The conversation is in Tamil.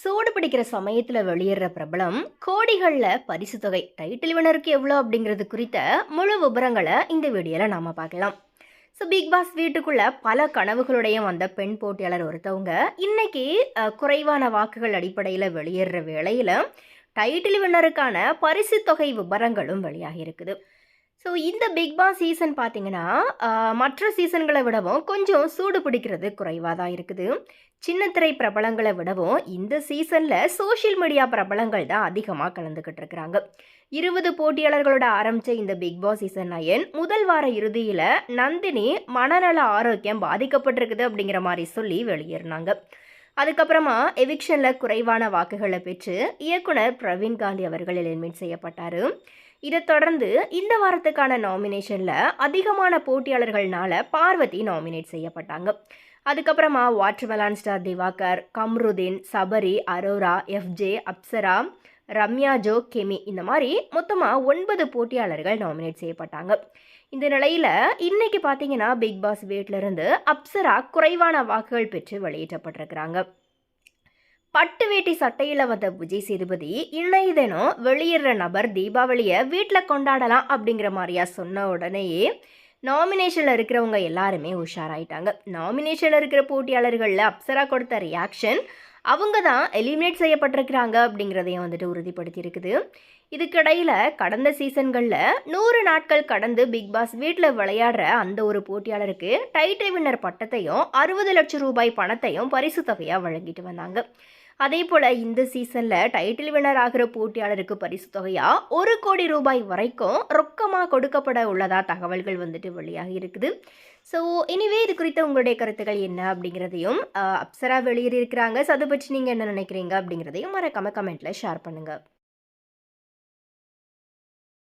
சூடு பிடிக்கிற சமயத்தில் வெளியேற பிரபலம் கோடிகளில் பரிசு தொகை டைட்டில் வினருக்கு எவ்வளோ அப்படிங்கிறது குறித்த முழு விபரங்களை இந்த வீடியோவில் நாம் பார்க்கலாம். ஸோ பிக் பாஸ் வீட்டுக்குள்ள பல கனவுகளுடைய வந்த பெண் போட்டியாளர் ஒருத்தவங்க இன்னைக்கு குறைவான வாக்குகள் அடிப்படையில் வெளியேற வேளையில் டைட்டில் வினருக்கான பரிசு தொகை விபரங்களும் வெளியாகி இருக்குது. ஸோ இந்த பிக் பாஸ் சீசன் பார்த்தீங்கன்னா மற்ற சீசன்களை விடவும் கொஞ்சம் சூடு பிடிக்கிறது குறைவாக தான் இருக்குது. சின்னத்திரை பிரபலங்களை விடவும் இந்த சீசனில் சோஷியல் மீடியா பிரபலங்கள் தான் அதிகமாக கலந்துக்கிட்டு இருக்கிறாங்க. இருபது போட்டியாளர்களோட ஆரம்பித்த இந்த பிக் பாஸ் சீசன் நயன் முதல் வார இறுதியில் நந்தினி மனநல ஆரோக்கியம் பாதிக்கப்பட்டிருக்குது அப்படிங்கிற மாதிரி சொல்லி வெளியேறினாங்க. அதுக்கப்புறமா எவிக்ஷனில் குறைவான வாக்குகளை பெற்று இயக்குனர் பிரவீன் காந்தி அவர்கள் எலிமினேட் செய்யப்பட்டார். இதைத் தொடர்ந்து இந்த வாரத்துக்கான நாமினேஷனில் அதிகமான போட்டியாளர்கள்னால பார்வதி நாமினேட் செய்யப்பட்டாங்க. அதுக்கப்புறமா watermelon star Divakar Kamrudeen Sabari Aurora FJ Apsara Ramya Jo Kemy இந்த மாதிரி மொத்தமாக ஒன்பது போட்டியாளர்கள் நாமினேட் செய்யப்பட்டாங்க. இந்த நிலையில் இன்னைக்கு பார்த்தீங்கன்னா பிக் பாஸ் வீட்டிலிருந்து அப்சரா குறைவான வாக்குகள் பெற்று வெளியேற்றப்பட்டிருக்கிறாங்க பட்டு வேட்டி சட்டையில் வந்த விஜய் சேதுபதி இன்னைய தினம் வெளியிடுற நபர் தீபாவளியை வீட்டில் கொண்டாடலாம் அப்படிங்கிற மாதிரியா சொன்ன உடனேயே நாமினேஷனில் இருக்கிறவங்க எல்லாருமே உஷாராயிட்டாங்க. நாமினேஷனில் இருக்கிற போட்டியாளர்களில் அப்சரா கொடுத்த ரியாக்ஷன் அவங்க தான் எலிமினேட் செய்யப்பட்டிருக்கிறாங்க அப்படிங்கிறதையும் வந்துட்டு உறுதிப்படுத்தியிருக்குது. இதுக்கிடையில் கடந்த சீசன்களில் நூறு நாட்கள் கடந்து பிக் பாஸ் வீட்டில் விளையாடுற அந்த ஒரு போட்டியாளருக்கு டைட்டில் வின்னர் பட்டத்தையும் அறுபது லட்சம் ரூபாய் பணத்தையும் பரிசு தொகையாக வழங்கிட்டு வந்தாங்க. அதே போல் இந்த சீசனில் டைட்டில் வினர் ஆகிற போட்டியாளருக்கு பரிசு தொகையாக ஒரு கோடி ரூபாய் வரைக்கும் ரொக்கமாக கொடுக்கப்பட உள்ளதாக தகவல்கள் வந்துட்டு வெளியாகி இருக்குது. ஸோ எனிவே இது குறித்த உங்களுடைய கருத்துக்கள் என்ன அப்படிங்கிறதையும் அப்சரா வெளியேறியிருக்கிறாங்க ஸோ அதை பற்றி நீங்கள் என்ன நினைக்கிறீங்க அப்படிங்கிறதையும் மறக்காம கமெண்ட்டில் ஷேர் பண்ணுங்கள்